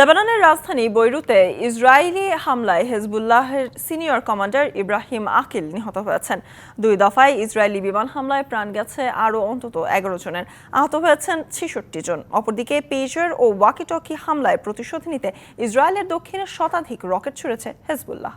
লেবাননের রাজধানী বৈরুতে ইসরায়েলি হামলায় হেজবুল্লাহের সিনিয়র কমান্ডার ইব্রাহিম আকিল নিহত হয়েছেন। দুই দফায় ইসরায়েলি বিমান হামলায় প্রাণ গেছে আরও অন্তত এগারো জনের। আহত হয়েছেন ছেষট্টি জন। অপরদিকে পেজার ও ওয়াকিটকি হামলায় প্রতিশোধ নিতে ইসরায়েলের দক্ষিণে শতাধিক রকেট ছুড়েছে হেজবুল্লাহ।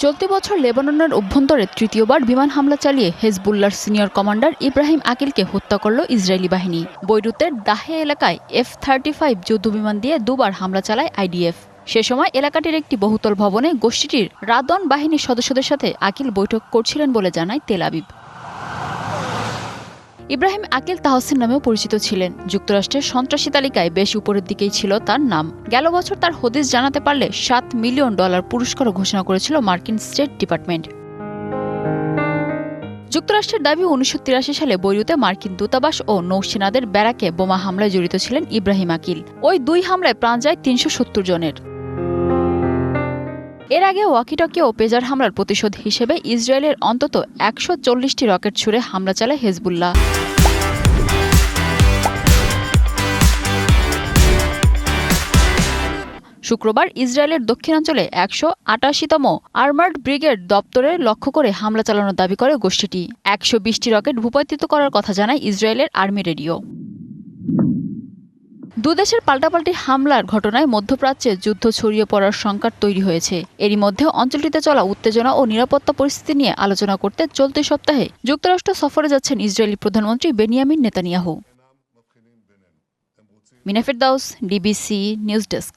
চলতি বছর লেবাননের অভ্যন্তরে তৃতীয়বার বিমান হামলা চালিয়ে হেজবুল্লার সিনিয়র কমান্ডার ইব্রাহিম আকিলকে হত্যা করল ইসরায়েলি বাহিনী। বৈরুতের দাহে এলাকায় এফ থার্টি ফাইভ যুদ্ধবিমান দিয়ে দুবার হামলা চালায় আইডিএফ। সে সময় এলাকাটির একটি বহুতল ভবনে গোষ্ঠীটির রাদন বাহিনীর সদস্যদের সাথে আকিল বৈঠক করছিলেন বলে জানায় তেল আবিব। ইব্রাহিম আকিল তাহসিন নামেও পরিচিত ছিলেন। যুক্তরাষ্ট্রের সন্ত্রাসী তালিকায় বেশ উপরের দিকেই ছিল তার নাম। গেল বছর তার হদিস জানাতে পারলে সাত মিলিয়ন ডলার পুরস্কারও ঘোষণা করেছিল মার্কিন স্টেট ডিপার্টমেন্ট। যুক্তরাষ্ট্রের দাবি উনিশশো তিরাশি সালে বৈরুতে মার্কিন দূতাবাস ও নৌসেনাদের ব্যারাকে বোমা হামলায় জড়িত ছিলেন ইব্রাহিম আকিল। ওই দুই হামলায় প্রাণ যায় তিনশো সত্তর জনের। এর আগে ওয়াকিটকি ও পেজার হামলার প্রতিশোধ হিসেবে ইসরায়েলের অন্তত একশো চল্লিশটি রকেট ছুড়ে হামলা চালায় হেজবুল্লাহ। শুক্রবার ইসরায়েলের দক্ষিণাঞ্চলে একশো আটাশিতম আর্মার্ড ব্রিগেড দপ্তরে লক্ষ্য করে হামলা চালানোর দাবি করে গোষ্ঠীটি। একশো বিশটি রকেট ভূপাতিত করার কথা জানায় ইসরায়েলের আর্মি রেডিও। দুদেশের পাল্টাপাল্টি হামলার ঘটনায় মধ্যপ্রাচ্যে যুদ্ধ ছড়িয়ে পড়ার সংকট তৈরি হয়েছে। এরই মধ্যে অঞ্চলটিতে চলা উত্তেজনা ও নিরাপত্তা পরিস্থিতি নিয়ে আলোচনা করতে চলতি সপ্তাহে যুক্তরাষ্ট্র সফরে যাচ্ছেন ইসরায়েলি প্রধানমন্ত্রী বেনিয়ামিন নেতানিয়াহু। মিনাফির দাউস ডিবিসি নিউজ ডেস্ক।